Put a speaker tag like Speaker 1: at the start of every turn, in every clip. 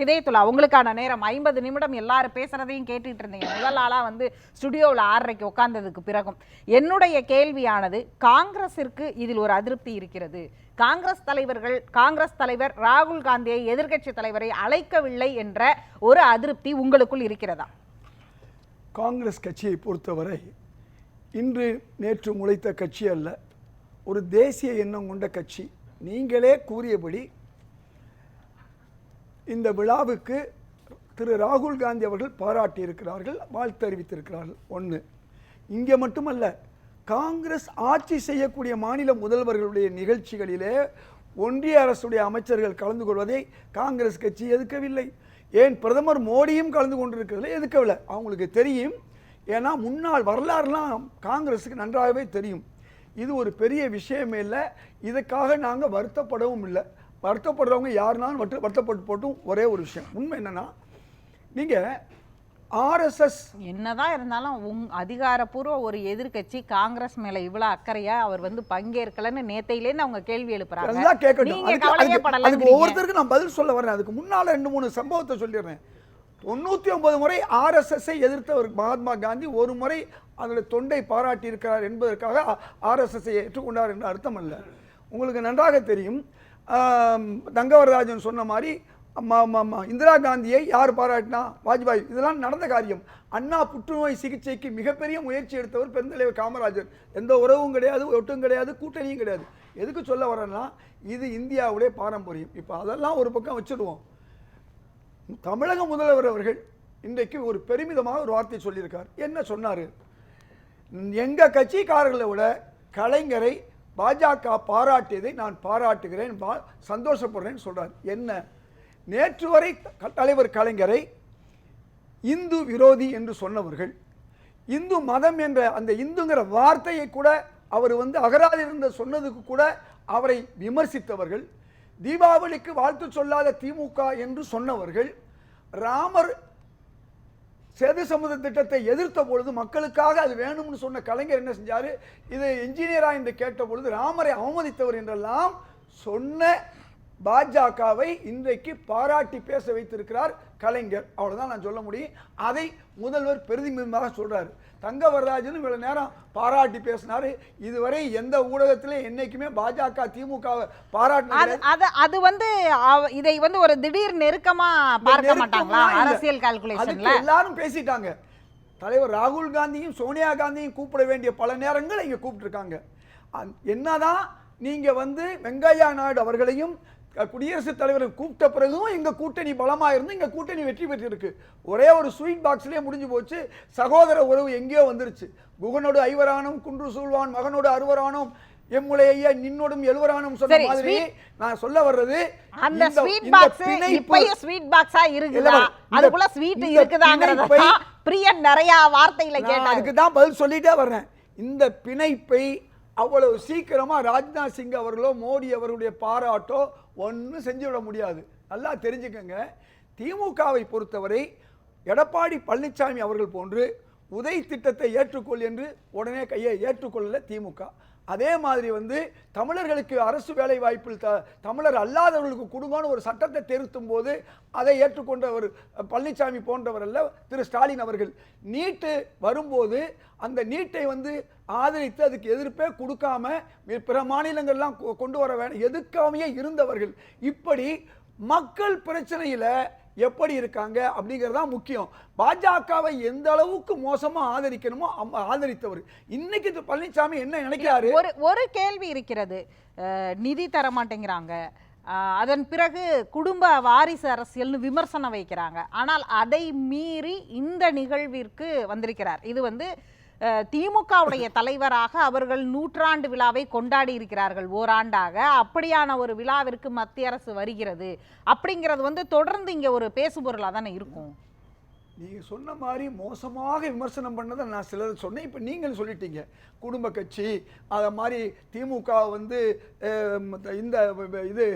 Speaker 1: ஹிதயத்துல்லா உங்களுக்கான நேரம் ஐம்பது நிமிடம் எல்லாரும் பேசுறதையும் கேட்டுட்டு இருந்தீங்க. முதல் ஆளா வந்து ஸ்டுடியோவில் ஆறரைக்கு உட்கார்ந்ததுக்கு பிறகும் என்னுடைய கேள்வியானது காங்கிரஸிற்கு இதில் ஒரு அதிருப்தி இருக்கிறது. காங்கிரஸ் தலைவர்கள் காங்கிரஸ் தலைவர் ராகுல் காந்தியை எதிர்கட்சி தலைவரை அழைக்கவில்லை என்ற ஒரு அதிருப்தி உங்களுக்குள் இருக்கிறதா?
Speaker 2: காங்கிரஸ் கட்சியை பொறுத்தவரை இன்று நேற்று முளைத்த கட்சி அல்ல. ஒரு தேசிய எண்ணம் கொண்ட கட்சி. நீங்களே கூறியபடி இந்த விழாவுக்கு திரு ராகுல் காந்தி அவர்கள் பாராட்டியிருக்கிறார்கள் வாழ்த்து அறிவித்திருக்கிறார்கள். ஒன்று இங்கே மட்டுமல்ல காங்கிரஸ் ஆட்சி செய்யக்கூடிய மாநில முதல்வர்களுடைய நிகழ்ச்சிகளிலே ஒன்றிய அரசுடைய அமைச்சர்கள் கலந்து கொள்வதை காங்கிரஸ் கட்சி எதுக்கவில்லை ஏன்? பிரதமர் மோடியும் கலந்து கொண்டிருக்கிறதுல எதுக்கவில்லை அவங்களுக்கு தெரியும். ஏன்னா முன்னாள் வரலாறுலாம் காங்கிரஸுக்கு நன்றாகவே தெரியும். இது ஒரு பெரிய விஷயமே இல்லை. இதுக்காக நாங்கள் வருத்தப்படவும் இல்லை. வருத்தப்படுறவங்க யாருனாலும் வட்டு வருத்தப்பட்டு போட்டும் ஒரே ஒரு விஷயம். உண்மை என்னன்னா நீங்கள் ஆர்எஸ்எஸ்
Speaker 1: என்னதான் இருந்தாலும் உங் அதிகாரப்பூர்வ ஒரு எதிர்க்கட்சி காங்கிரஸ் மேல இவ்வளவு அக்கறையா அவர் வந்து பங்கேற்கலன்னு நேத்தையிலேருந்து அவங்க கேள்வி எழுப்புறாங்க.
Speaker 2: எல்லாம் கேட்கட்டும். அதுக்கு- ஒவ்வொருத்தருக்கும் நான் பதில் சொல்ல வரேன் அதுக்கு முன்னால ரெண்டு மூணு சம்பவத்தை சொல்லிடுறேன். தொண்ணூற்றி ஒன்பது முறை ஆர்எஸ்எஸ்ஸை எதிர்த்தவர் மகாத்மா காந்தி ஒரு முறை அதனுடைய தொண்டை பாராட்டி இருக்கிறார் என்பதற்காக ஆர்எஸ்எஸ்ஸை ஏற்றுக்கொண்டார் என்று அர்த்தம் அல்ல உங்களுக்கு நன்றாக தெரியும் தங்கவரராஜன் சொன்ன மாதிரி இந்திரா காந்தியை யார் பாராட்டினா? வாஜ்பாய். இதெல்லாம் நடந்த காரியம். அண்ணா புற்றுநோய் சிகிச்சைக்கு மிகப்பெரிய முயற்சி எடுத்தவர் பெருந்தலைவர் காமராஜர். எந்த உறவும் கிடையாது ஒட்டும் கிடையாது கூட்டணியும் கிடையாது. எதுக்கு சொல்ல வரேன்னா இது இந்தியாவுடைய பாரம்பரியம். இப்போ அதெல்லாம் ஒரு பக்கம் வச்சுடுவோம். தமிழக முதல்வர் அவர்கள் இன்றைக்கு ஒரு பெருமிதமாக ஒரு வார்த்தை சொல்லியிருக்கார். என்ன சொன்னார்? எங்கள் கட்சிக்காரர்களை விட கலைஞரை பாஜக பாராட்டியதை நான் பாராட்டுகிறேன் பா- சந்தோஷப்படுறேன்னு சொல்கிறார் என்ன? நேற்று வரை தலைவர் கலைஞரை இந்து விரோதி என்று சொன்னவர்கள் இந்து மதம் என்ற அந்த இந்துங்கிற வார்த்தையை கூட அவர் வந்து அகராதி இருந்த சொன்னதுக்கு கூட அவரை விமர்சித்தவர்கள் தீபாவளிக்கு வாழ்த்து சொல்லாத திமுக என்று சொன்னவர்கள் ராமர் சேது சமுத திட்டத்தை எதிர்த்த பொழுது மக்களுக்காக அது வேணும்னு சொன்ன கலைஞர் என்ன செஞ்சார்? இது இன்ஜினியரா என்று கேட்ட பொழுது ராமரை அவமதித்தவர் என்றெல்லாம் சொன்ன பாஜகவை இன்றைக்கு பாராட்டி பேச வைத்திருக்கிறார் கலைஞர். அவ்வளோதான் நான் சொல்ல முடியும். அதை முதல்வர் பெருதிமிதமாக சொல்கிறார் தங்க வரராஜன் இவ்வளவு நேரம் பாராட்டி பேசினாரு. இதுவரை எந்த ஊடகத்திலே என்னைக்குமே பாஜக திமுக பாராட்டின
Speaker 1: அது அது வந்து இதை வந்து ஒரு திடீர் நெருக்கமா பார்க்க மாட்டாங்களா. அரசியல் கால்குலேஷன்ல
Speaker 2: எல்லாரும் பேசிட்டாங்க. தலைவர் ராகுல் காந்தியும் சோனியா காந்தியும் கூப்பிட வேண்டிய பல நேரங்கள் இங்க கூப்பிட்டுருக்காங்க. என்னதான் நீங்க வந்து வெங்கையா நாயுடு அவர்களையும் குடியரசுத் தலைவரை கூப்பிட்ட பிறகும் எங்க கூட்டணி பலமா இருந்து எங்க கூட்டணி வெற்றி பெற்றிருக்கு. ஒரே ஒரு ஸ்வீட் பாக்ஸ்லயே முடிஞ்சு போச்சு. சகோதர உறவு எங்கேயோ வந்துருச்சு. குகனோடு ஐவரானும் குன்று சூழ்வான் மகனோடு அறுவரானும் எம்முலை ஐயா நின்னோடும் எழுவரானும் சொன்ன மாதிரி நான் சொல்ல வர்றது
Speaker 1: அந்த ஸ்வீட் பாக்ஸ் இப்பயும் ஸ்வீட் பாக்ஸா இருக்குதா? அதுக்குள்ள ஸ்வீட் இருக்குதாங்கிறத பிரியன் நிறைய வார்த்தையில
Speaker 2: நான்
Speaker 1: கேட்டாரு.
Speaker 2: அதுக்கு தான் பதில் சொல்லிட்டே வர்றேன். இந்த பிணைப்பை அவ்வளவு சீக்கிரமாக ராஜ்நாத் சிங் அவர்களோ மோடி அவர்களுடைய பாராட்டோ ஒன்றும் செஞ்சு விட முடியாது. நல்லா தெரிஞ்சுக்கங்க. திமுகவை பொறுத்தவரை எடப்பாடி பழனிசாமி அவர்கள் போன்று உதய் திட்டத்தை ஏற்றுக்கொள் என்று உடனே கையை ஏற்றுக்கொள்ளல திமுக. அதே மாதிரி வந்து தமிழர்களுக்கு அரசு வேலை வாய்ப்பில் த தமிழர் அல்லாதவர்களுக்கு கொடுங்கன்னு ஒரு சட்டத்தை திருத்தும் போது அதை ஏற்றுக்கொண்டவர் பழனிசாமி போன்றவர் அல்ல திரு ஸ்டாலின் அவர்கள். நீட்டு வரும்போது அந்த நீட்டை வந்து ஆதரித்து அதுக்கு எதிர்ப்பே கொடுக்காம பிற மாநிலங்கள்லாம் கொ- கொண்டு வர வேணும். எதிர்க்காமையே இருந்தவர்கள். இப்படி மக்கள் பிரச்சனையில் எப்படி இருக்காங்க அப்படிங்கிறது தான் முக்கியம். பாஜகவை எந்த அளவுக்கு மோசமா ஆதரிக்கணுமோ ஆதரித்தவர். இன்னைக்கு இந்த பழனிசாமி என்ன நினைக்கிறாரு?
Speaker 1: ஒரு ஒரு கேள்வி இருக்கிறது. நிதி தர மாட்டேங்கிறாங்க அதன் பிறகு குடும்ப வாரிசு அரசியல்னு விமர்சனம் வைக்கிறாங்க. ஆனால் அதை மீறி இந்த நிகழ்விற்கு வந்திருக்கிறார். இது வந்து திமுகவுடைய தலைவராக அவர்கள் நூற்றாண்டு விழாவை கொண்டாடி இருக்கிறார்கள் ஓராண்டாக. அப்படியான ஒரு விழாவிற்கு மத்திய அரசு வருகிறது. அப்படிங்கிறது வந்து தொடர்ந்து இங்க ஒரு பேசுபொருளாக தானே இருக்கும்.
Speaker 2: நீங்கள் சொன்ன மாதிரி மோசமாக விமர்சனம் பண்ணதை நான் சிலர் சொன்னேன். இப்போ நீங்கள் சொல்லிட்டீங்க. குடும்ப கட்சி அதை மாதிரி திமுக வந்து இந்த இது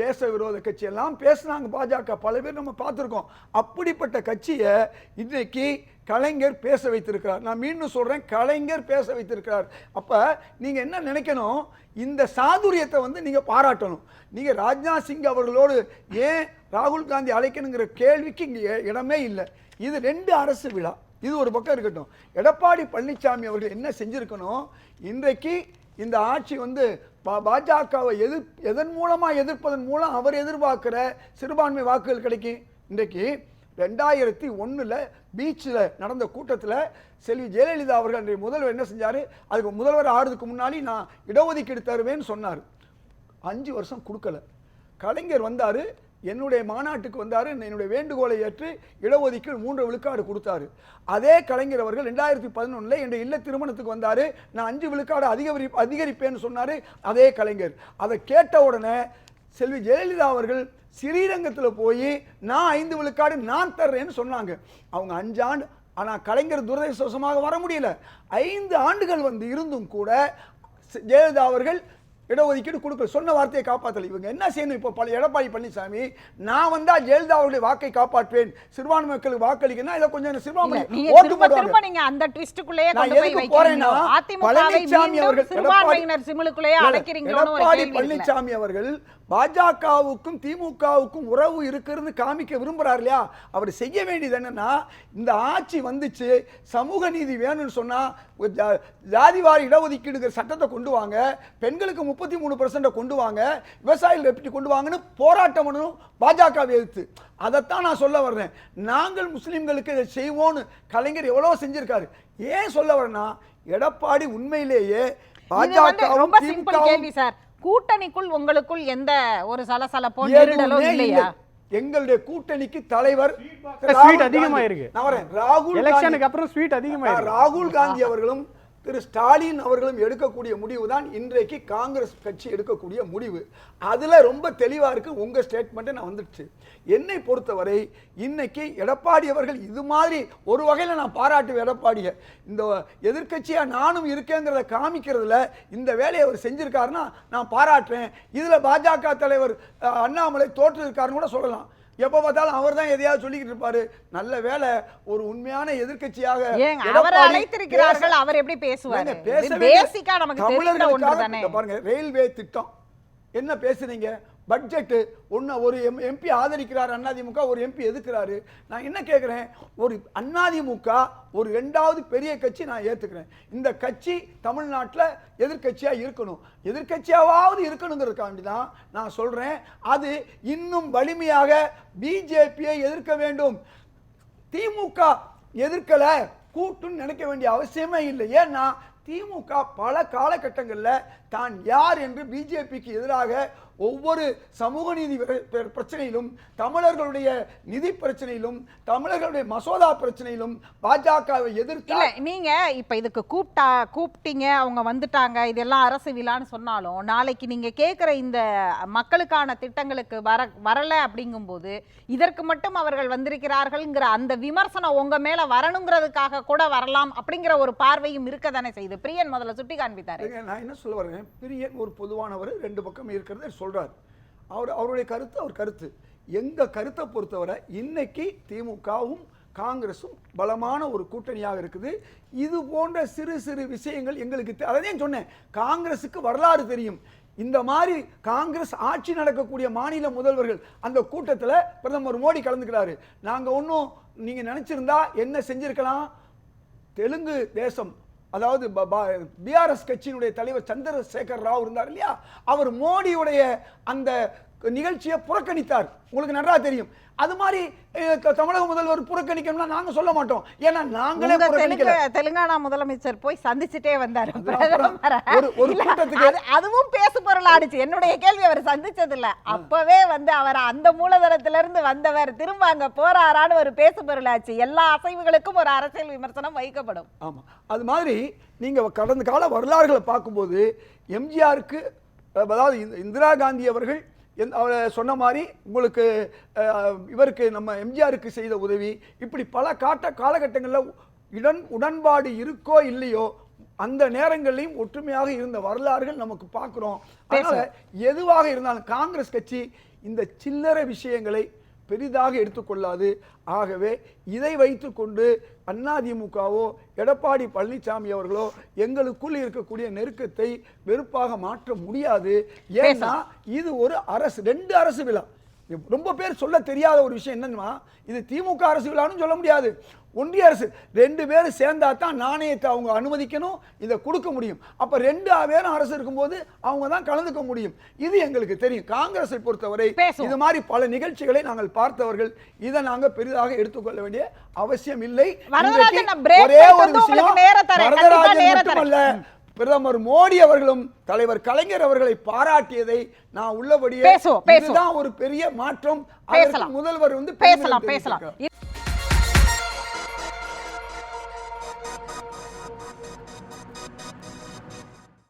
Speaker 2: தேச விரோத கட்சி எல்லாம் பேசுனாங்க பாஜக. பல பேர் நம்ம பார்த்துருக்கோம். அப்படிப்பட்ட கட்சியை இன்றைக்கு கலைஞர் பேச வைத்திருக்கிறார். நான் மீண்டும் சொல்கிறேன் கலைஞர் பேச வைத்திருக்கிறார். அப்போ நீங்கள் என்ன நினைக்கணும்? இந்த சாதுரியத்தை வந்து நீங்கள் பாராட்டணும். நீங்கள் ராஜ்நாத் சிங் அவர்களோடு ஏன் ராகுல் காந்தி அழைக்கணுங்கிற கேள்விக்கு இங்கே இடமே இல்லை. இது ரெண்டு அரசு விழா. இது ஒரு பக்கம் இருக்கட்டும். எடப்பாடி பழனிசாமி அவர்கள் என்ன செஞ்சுருக்கணும்? இன்றைக்கு இந்த ஆட்சி வந்து பா- பாஜகவை எதிர் எதன் மூலமாக எதிர்ப்பதன் மூலம் அவர் எதிர்பார்க்குற சிறுபான்மை வாக்குகள் கிடைக்கும்? இன்றைக்கு ரெண்டாயிரத்தி ஒன்றில் பீச்சில் நடந்த கூட்டத்தில் செல்வி ஜெயலலிதா அவர்கள் அன்றைய முதல்வர் என்ன செஞ்சார்? அதுக்கு முதல்வர் ஆறுதுக்கு முன்னாடி நான் இடஒதுக்கீடு தருவேன்னு சொன்னார். அஞ்சு வருஷம் கொடுக்கல. கலைஞர் வந்தார் என்னுடைய மாநாட்டுக்கு வந்தார் என்னுடைய வேண்டுகோளை ஏற்று இடஒதுக்கீடு மூன்று விழுக்காடு கொடுத்தாரு. அதே கலைஞர் அவர்கள் ரெண்டாயிரத்தி பதினொன்றில் என்னுடைய இல்ல திருமணத்துக்கு வந்தார். நான் அஞ்சு விழுக்காடு அதிகரி அதிகரிப்பேன்னு சொன்னார் அதே கலைஞர். அதை கேட்ட உடனே செல்வி ஜெயலலிதா அவர்கள் ஸ்ரீரங்கத்தில் போய் நான் ஐந்து விழுக்காடு நான் தர்றேன்னு சொன்னாங்க. அவங்க அஞ்சாண்டு ஆனால் கலைஞர் துரதிருஷ்டவசமாக வர முடியல. ஐந்து ஆண்டுகள் வந்து இருந்தும் கூட ஜெயலலிதா அவர்கள் இடஒதுக்கீடு கொடுக்க சொன்ன வார்த்தையை காப்பாற்றல இவங்க என்ன செய்யணும் இப்போ? பல எடப்பாடி பழனிசாமி நான் வந்தா ஜெயலலிதா அவருடைய வாக்கை காப்பாற்றுவேன். சிறுபான்மை மக்களுக்கு வாக்களிக்கணும் இதை கொஞ்சம் சிறுபான்மை
Speaker 1: நீங்க
Speaker 2: ஓட்டு போடுவாங்க
Speaker 1: நீங்க அந்த ட்விஸ்டுக்குள்ளேயே
Speaker 2: நான் எதுக்கு போறேன்னா, பழனிசாமி அவர்கள் எடப்பாடி. பழனிசாமி அவர்கள் பாஜகவுக்கும் திமுகவுக்கும் உறவு இருக்கிறது காமிக்க விரும்புறார் இல்லையா? அவர் செய்ய வேண்டியது என்னன்னா இந்த ஆட்சி வந்துச்சு சமூக நீதி வேணும்னு சொன்னா ஒரு ஜா- ஜாதிவாரி இடஒதுக்கீடுங்கிற சட்டத்தை கொண்டு வாங்க பெண்களுக்கு முப்பத்தி மூணு கொண்டு வாங்க விவசாயிகள் எப்படி கொண்டு வாங்கன்னு போராட்டம் பண்ணணும் பாஜக எதிர்த்து. அதைத்தான் நான் சொல்ல வர்றேன். நாங்கள் முஸ்லிம்களுக்கு இதை செய்வோன்னு கலைஞர் எவ்வளவு செஞ்சிருக்காரு. ஏன் சொல்ல வரேன்னா எடப்பாடி உண்மையிலேயே
Speaker 1: வந்து ரொம்ப சிம்பிள் கேள்வி சார். கூட்டணிக்குள் உங்களுக்குள் எந்த ஒரு சலசலப்போ நெருடலோ இல்லையா
Speaker 2: இல்லை. எங்களுடைய கூட்டணிக்கு தலைவர்
Speaker 3: ஸ்வீட்
Speaker 2: ராகுல்
Speaker 3: அதிகமா
Speaker 2: காந்தி.
Speaker 3: இருக்கு.
Speaker 2: நான் வரேன். ராகுல்
Speaker 3: எலெக்ஷனுக்கு அப்புறம் ஸ்வீட் அதிகமா
Speaker 2: நான்
Speaker 3: இருக்கு.
Speaker 2: ராகுல் காந்தி அவர்களும் திரு ஸ்டாலின் அவர்களும் எடுக்கக்கூடிய முடிவு தான் இன்றைக்கு காங்கிரஸ் கட்சி எடுக்கக்கூடிய முடிவு. அதில் ரொம்ப தெளிவாக இருக்குது உங்கள் ஸ்டேட்மெண்ட்டை நான் வந்துடுச்சு. என்னை பொறுத்தவரை இன்னைக்கு எடப்பாடி அவர்கள் இது மாதிரி ஒரு வகையில் நான் பாராட்டுவேன் எடப்பாடியை. இந்த எதிர்கட்சியாக நானும் இருக்கேங்கிறத காமிக்கிறதுல இந்த வேலையை அவர் செஞ்சுருக்காருன்னா நான் பாராட்டுறேன். இதில் பாஜக தலைவர் அண்ணாமலை தோற்று இருக்காருன்னு கூட சொல்லலாம். எப்ப பார்த்தாலும் அவர் தான் எதையாவது சொல்லிக்கிட்டு இருப்பாரு. நல்ல வேலை ஒரு உண்மையான எதிர்க்கட்சியாக
Speaker 1: அவரை அழைத்திருக்கிறார்கள் அவர் எப்படி பேசுவாரு?
Speaker 2: பேச
Speaker 1: பேசிக்கா நமக்கு
Speaker 2: தமிழர்களுக்காக பாருங்க ரயில்வே திட்டம். என்ன பேசுறீங்க பட்ஜெட்டு ஒன்று ஒரு எம் எம்பி ஆதரிக்கிறார் அதிமுக ஒரு எம்பி எதுக்குறாரு? நான் என்ன கேட்குறேன் ஒரு அதிமுக ஒரு ரெண்டாவது பெரிய கட்சி நான் ஏற்றுக்கிறேன் இந்த கட்சி தமிழ்நாட்டில் எதிர்க்கட்சியாக இருக்கணும். எதிர்கட்சியாவது இருக்கணுங்கிறதுக்காண்டி தான் நான் சொல்கிறேன் அது இன்னும் வலிமையாக பிஜேபியை எதிர்க்க வேண்டும். திமுக எதிர்க்கலை கூட்டுன்னு நினைக்க வேண்டிய அவசியமே இல்லை. ஏன்னா திமுக பல காலகட்டங்களில் தான் யார் என்று பிஜேபிக்கு எதிராக ஒவ்வொரு சமூக நீதி பிர- பிர- பிரச்சனையிலும் தமிழர்களுடைய நிதி பிரச்சனையிலும் தமிழர்களுடைய மசோதா பிரச்சனையிலும் பாஜகவை
Speaker 1: இல்ல
Speaker 2: எதிர்த்து
Speaker 1: நீங்க இப்ப இதுக்கு கூப்பிட்டா கூப்பிட்டீங்க அவங்க வந்துட்டாங்க இதெல்லாம் அரசு விழான்னு சொன்னாலும் நாளைக்கு நீங்க கேக்குற இந்த மக்களுக்கான திட்டங்களுக்கு வர வரல அப்படிங்கும்போது இதற்கு மட்டும் அவர்கள் வந்திருக்கிறார்கள்ங்கிற அந்த விமர்சனம் உங்க மேல வரணுங்கிறதுக்காக கூட வரலாம் அப்படிங்கிற ஒரு பார்வையும் இருக்க தானே செய்யுது. பிரியன் முதல்ல சுட்டி காண்பித்தாரு
Speaker 2: நான் என்ன சொல்ல வரேன்? பிரியன் ஒரு பொதுவானவர் ரெண்டு பக்கம் இருக்கிறத சொல்கிறார் அவர் அவருடைய கருத்து அவர் கருத்து. எங்கள் கருத்தை பொறுத்தவரை இன்னைக்கு திமுகவும் காங்கிரஸும் பலமான ஒரு கூட்டணியாக இருக்குது. இது போன்ற சிறு சிறு விஷயங்கள் எங்களுக்கு தெ- சொன்னேன். காங்கிரஸுக்கு வரலாறு தெரியும். இந்த மாதிரி காங்கிரஸ் ஆட்சி நடக்கக்கூடிய மாநில முதல்வர்கள் அந்த கூட்டத்தில் பிரதமர் மோடி கலந்துக்கிறாரு. நாங்கள் ஒன்றும் நீங்கள் நினச்சிருந்தா என்ன செஞ்சிருக்கலாம்? தெலுங்கு தேசம் அதாவது பிஆர்எஸ் கட்சியினுடைய தலைவர் சந்திரசேகர் ராவ் இருந்தார் இல்லையா? அவர் மோடியுடைய அந்த நிகழ்ச்சியை புறக்கணித்தார். உங்களுக்கு நன்றா தெரியும். அது மாதிரி தமிழக முதல்வர் புறக்கணிக்கணும்னா நாங்க சொல்ல மாட்டோம். ஏன்னா நாங்களே புறக்கணிக்கல.
Speaker 1: தெலுங்கானா முதலமைச்சர் போய் சந்திச்சுட்டே வந்தாரு.
Speaker 2: ஒரு- கூட்டத்துக்கு-
Speaker 1: அது- அதுவும் பேசு பொருள் ஆடுச்சு என்னுடைய கேள்வி அவர் சந்திச்சது இல்ல அப்பவே வந்து அவர் அந்த மூலதனத்துல இருந்து வந்தவர் திரும்ப அங்க போறாரான்னு ஒரு பேசு பொருள் ஆச்சு. எல்லா அசைவுகளுக்கும் ஒரு அரசியல் விமர்சனம் வைக்கப்படும்.
Speaker 2: ஆமா. அது மாதிரி நீங்க கடந்த கால வரலாறுகளை பார்க்கும்போது எம்ஜிஆருக்கு அதாவது இந்த- இந்திரா காந்தி அவர்கள் அவர் சொன்ன மாதிரி உங்களுக்கு இவருக்கு நம்ம எம்ஜிஆருக்கு செய்த உதவி இப்படி பல காட்ட காலகட்டங்களில் உடன் உடன்பாடு இருக்கோ இல்லையோ அந்த நேரங்களையும் ஒற்றுமையாக இருந்த வரலாறுகள் நமக்கு பார்க்குறோம். அதனால எதுவாக இருந்தாலும் காங்கிரஸ் கட்சி இந்த சில்லறை விஷயங்களை பெரிதாக எடுத்துக்கொள்ளாது. ஆகவே இதை வைத்துக்கொண்டு அதிமுகவோ எடப்பாடி பழனிசாமி அவர்களோ எங்களுக்குள் இருக்கக்கூடிய நெருக்கத்தை வெறுப்பாக மாற்ற முடியாது. ஏன்னா இது ஒரு அரசு ரெண்டு அரசு விழா. ரொம்ப பேர் சொல்ல தெரியாத ஒரு விஷயம் என்னன்னா இது திமுக அரசு விழான்னு சொல்ல முடியாது. ஒன்றிய அரசு ரெண்டு பேரும் சேர்ந்தா தான் நாணயத்தை அவங்க அனுமதிக்கணும் இதை கொடுக்க முடியும். அப்ப ரெண்டு பேரும் அரசு இருக்கும்போது அவங்க தான் கலந்துக்க முடியும். இது எங்களுக்கு தெரியும். காங்கிரஸை பொறுத்தவரை. இது மாதிரி பல நிகழ்ச்சிகளை நாங்கள் பார்த்தவர்கள். இதை நாங்க பெரிதாக எடுத்துக்கொள்ள வேண்டிய அவசியம் இல்லை. ஒரே ஒரு விஷயம் வரதராஜன். மட்டுமல்ல பிரதமர் மோடி அவர்களும் தலைவர் கலைஞர் அவர்களை பாராட்டியதை நான் உள்ளபடியே. இதுதான் ஒரு பெரிய மாற்றம். முதல்வர் வந்து
Speaker 1: பேசலாம் பேசலாம்.